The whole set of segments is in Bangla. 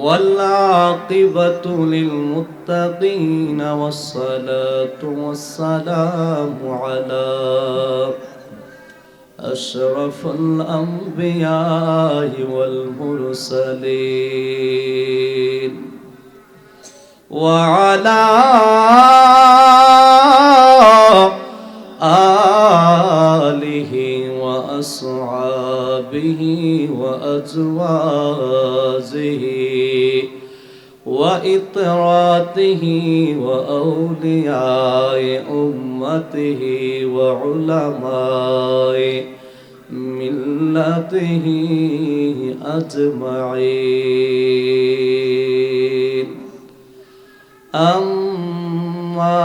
والعاقبة للمتقين والصلاة والسلام على أشرف الأنبياء والمرسلين وعلى آله وأصحابه وأزواجه وإطراته وأولياء أمته وعلماء ملته أجمعين. أما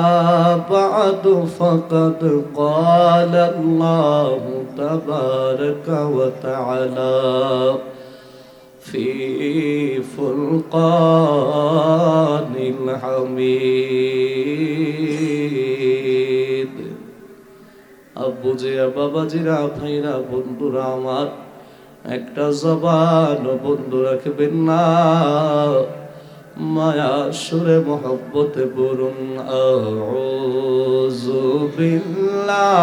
بعد فقد قال الله تبارك وتعالى في فرقان الحميد আব্বু জিয়া বাবাজিরা ভাইরা বন্ধুরা আমার একটা জবান বন্ধু রাখবেন না মায়া সুরে মোহব্বতে বলুন আউযু বিল্লাহি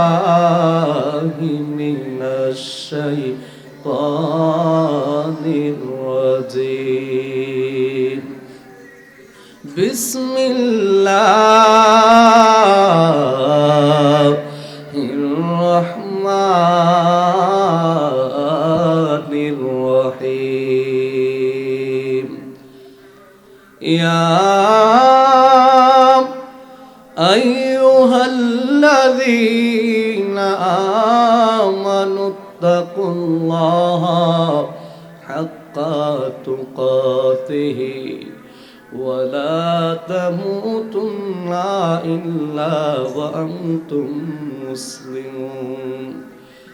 মিনাশ শাইতানির রাজিম। বিসমিল্লাহির الله حق تقاته ولا تموتن إلا وأنتم مسلمون.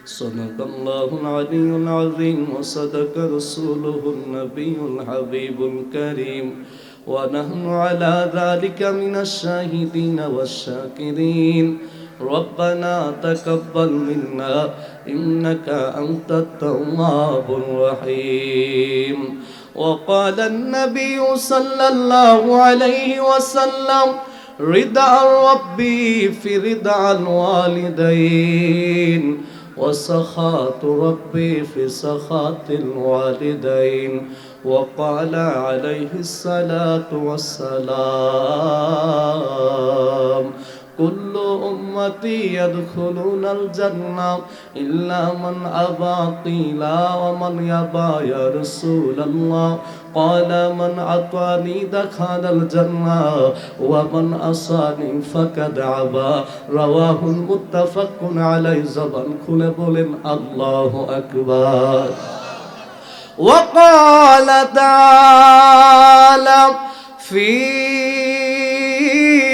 صدق الله العلي العظيم وصدق رسوله النبي الحبيب الكريم. ونحن على ذلك من الشاهدين والشاكرين. ربنا تقبل منا إنك أنت التواب الرحيم. وقال النبي صلى الله عليه وسلم رضا ربي في رضا الوالدين وسخط ربي في سخط الوالدين. وقال عليه الصلاة والسلام كل أمتي يدخلون الجنة إلا من أبى قيلا ومن يبى يا رسول الله قال من أطاني دخل الجنة ومن أصاني فقد عبا رواه المتفق عليه زبن كل بول الله أكبر وقال تعالى في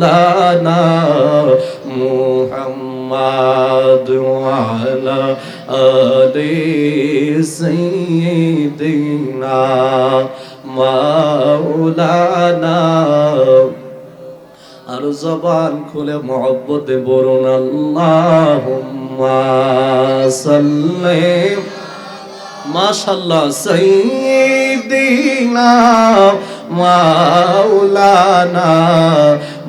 مولانا محمد وعلى آل سيدنا مولانا আর জবান খুলে মহব্বতে বলুন আল্লাহুম্মা সাল্লি মাশাআল্লাহ সাইয়্যিদিনা মাওলানা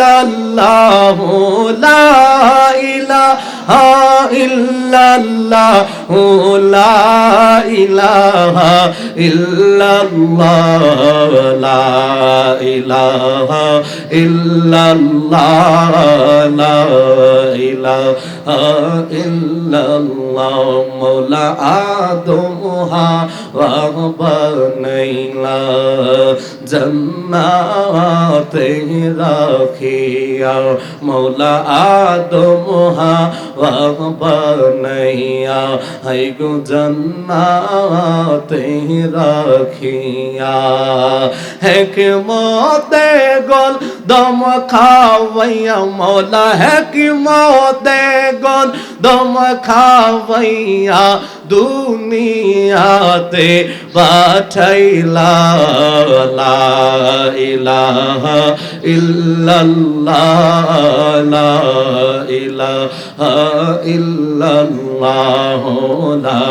ইল্লাল্লাহ লা ইলাহা ইল্লাল্লাহ লা ইলাহা ইল্লাল্লাহ, লা ইলাহা ইল্লাল্লাহ, লা ইলাহা ইল্লাল্লাহ, মৌলা আদমহা বানাইলা জন্নাতে রাখিয়া মৌলা আদমহা বানাইয়া হাই গো জন্নাতে রাখিয়া হেকমতে গল দম খাওয়াইয়া মৌলা হেকমতে গল দম খাওয়াইয়া দুনিয়াতে পাঠাইলা লা ইলাহা ইল্লাল্লাহ লা ইলাহা ইল্লাল্লাহ লা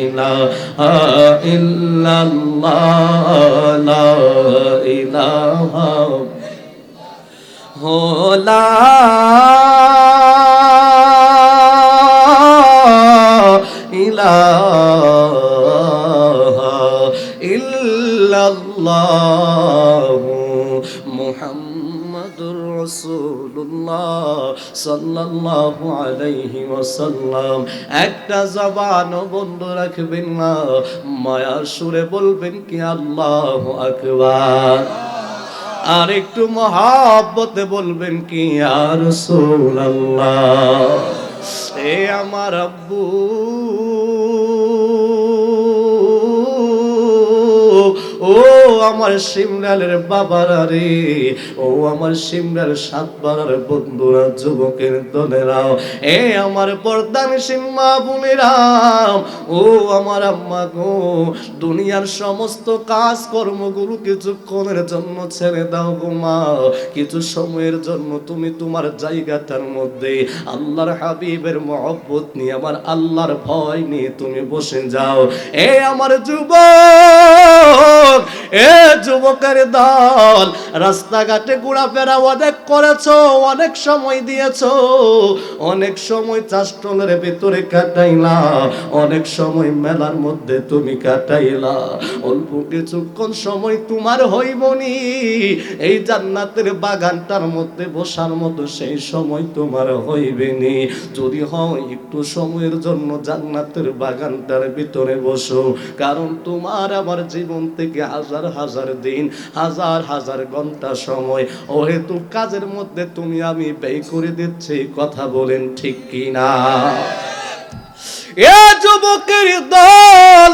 ইলাহা ইল্লাল্লাহ লা ইলাহা হোলা ইলাহা ইল্লাল্লাহ মুহাম্মাদুর রাসূলুল্লাহ সাল্লাল্লাহু আলাইহি ওয়াসাল্লাম। একটা জবান বন্ধ রাখবেন না, মায়ার সুরে বলবেন কি আল্লাহু আকবার। আর একটু মহাব্বতে বলবেন কি আর রাসূলুল্লাহ। এ আমার আব্বু। আমার সিমরালের বাবারা রে। ও আমার সিমরাল সাতবারার বন্ধুরা, যুবকের দলেরাও এ আমার পর্দান সিম্মা বোনেরাম ও আমার আম্মা গো, দুনিয়ার সমস্ত কাজ কর্মগুলো কিছুক্ষণের জন্য ছেড়ে দাও গো মা। কিছু সময়ের জন্য তুমি তোমার জায়গাটার মধ্যে আল্লাহর হাবিবের মহব্বত নিয়ে, আমার আল্লাহর ভয় নিয়ে তুমি বসে যাও। এ আমার যুবক, এ যুবকের দল, রাস্তাঘাটে ঘোরাফেরা অনেক করেছ, অনেক সময় দিয়েছ, অনেক সময় চাষটনের ভিতরে কাটাইলা, অনেক সময় মেলার মধ্যে তুমি কাটাইলা। অল্প কিছুক্ষণ সময় তোমার হইবনি, এই জান্নাতের বাগানটার মধ্যে বসার মতো সেই সময় তোমার হইবেনি। যদি হয় একটু সময়ের জন্য জান্নাতের বাগানটার ভিতরে বসো, কারণ তোমার আমার জীবন থেকে হাজার হাজার দিন, হাজার হাজার ঘণ্টা সময়। ও হেতু কাজের মধ্যে তুমি আমি ব্যয় করে দিচ্ছি, কথা বলেন ঠিক কিনা? এ যুবকের দল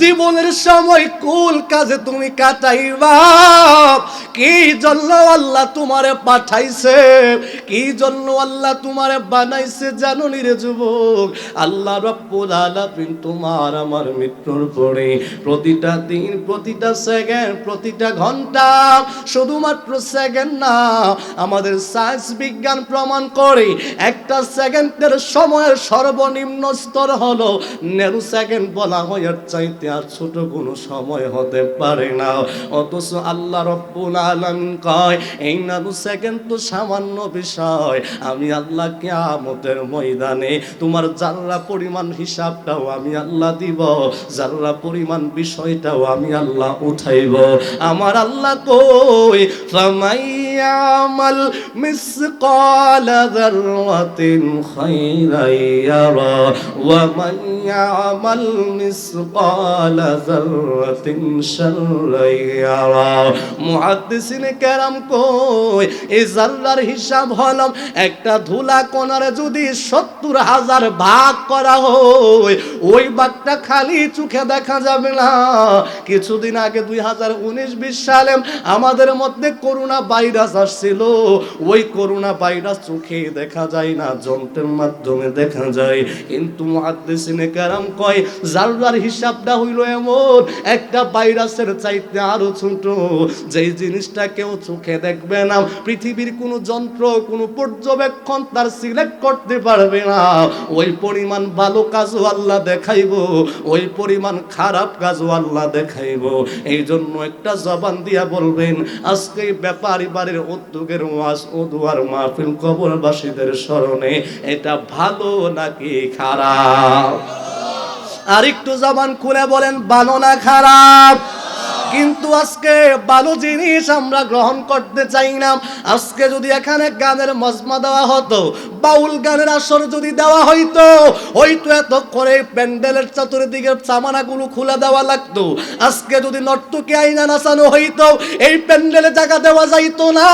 জীবনের সময় কুল কাজে তুমি কাটাইবা। কি জন্য আল্লাহ তোমারে পাঠাইছে? কি জন্য আল্লাহ তোমারে বানাইছে জানো রে যুবক? আল্লাহ রব্বুল আলামিন তোমার আমার মৃত্যুর পরে প্রতিটা দিন, প্রতিটা সেকেন্ড প্রতিটা ঘণ্টা, শুধুমাত্র সেকেন্ড না, আমাদের সায়েন্স বিজ্ঞান প্রমাণ করে একটা সেকেন্ডের সময়ের সর্বনিম্ন স্তর হলো নেরু সেকেন্ড বলা হয় চাইতে আর ছোট কোনো সময় হতে পারে না। অথচ আল্লাহ রব্বুল আলামিন কয়, এই নানু সেকেন্ড তো সামান্য বিষয়। আমি আল্লাহ কিয়ামতের ময়দানে তোমার জাল্লা পরিমাণ হিসাবটাও আমি আল্লাহ দিব জাল্লা পরিমাণ বিষয়টাও আমি আল্লাহ উঠাইব। আমার আল্লাহ কই ফামাইয়ামাল মিসকাল যাররাতিন খাইরান ইয়ারা ওয়া মান ইয়ামাল মিসকাল যাররাতিন শাররান ইয়ারা মুহাদ্দিসিনে কেরাম কই এই জাল্লার হিসাব হলো একটা ধুলা কোনারে যদি সত্তর হাজার ভাগ করা হয়, ওই বাঘটা খালি চোখে দেখা যাবে না। কিছুদিন আগে দুই হাজার উনিশ বিশ সালে আমাদের মধ্যে করোনা ভাইরাস আসছিল, ওই করোনা ভাইরাস চোখে দেখা যায় না, যন্ত্রের মাধ্যমে দেখা যায়। কিন্তু মুহাদ্দিসিনে কেরাম কয়, জাল্লার হিসাবটা হইল এমন, একটা ভাইরাসের চাইতে আরও ছোট, যেই জিনিসটা কেউ চোখে দেখবে না, পৃথিবীর কোনো যন্ত্র, কোনো পর্যবেক্ষণ তার সিলেক্ট করতে পারবে না। ওই পরিমাণ ভালো কাজও আল্লাহ দেখাইব, ওই পরিমাণ খারাপ কাজও আল্লাহ দেখাইব। এই জন্য একটা জবান দিয়া বলবেন, আজকে ব্যাপারী উদ্যোগের ওয়াজ ও দুয়ার মাহফিল কবরবাসীদের স্মরণে এটা ভালো নাকি খারাপ? আর একটু জবান খুলে বলেন, ভালো না খারাপ? কিন্তু আজকে ভালো জিনিস আমরা গ্রহণ করতে চাই না। আজকে যদি এখানে গানের মজমা দেওয়া হতো, বাউল গানের আসর যদি দেওয়া হইতো, হয়তো এত করে প্যান্ডেলের চতুর্দিকের চামানাগুলো খুলে দেওয়া লাগতো। আজকে যদি নট্টুকে আইনা নাচানো হইতো, এই প্যান্ডেলে জায়গা দেওয়া যাইতো না।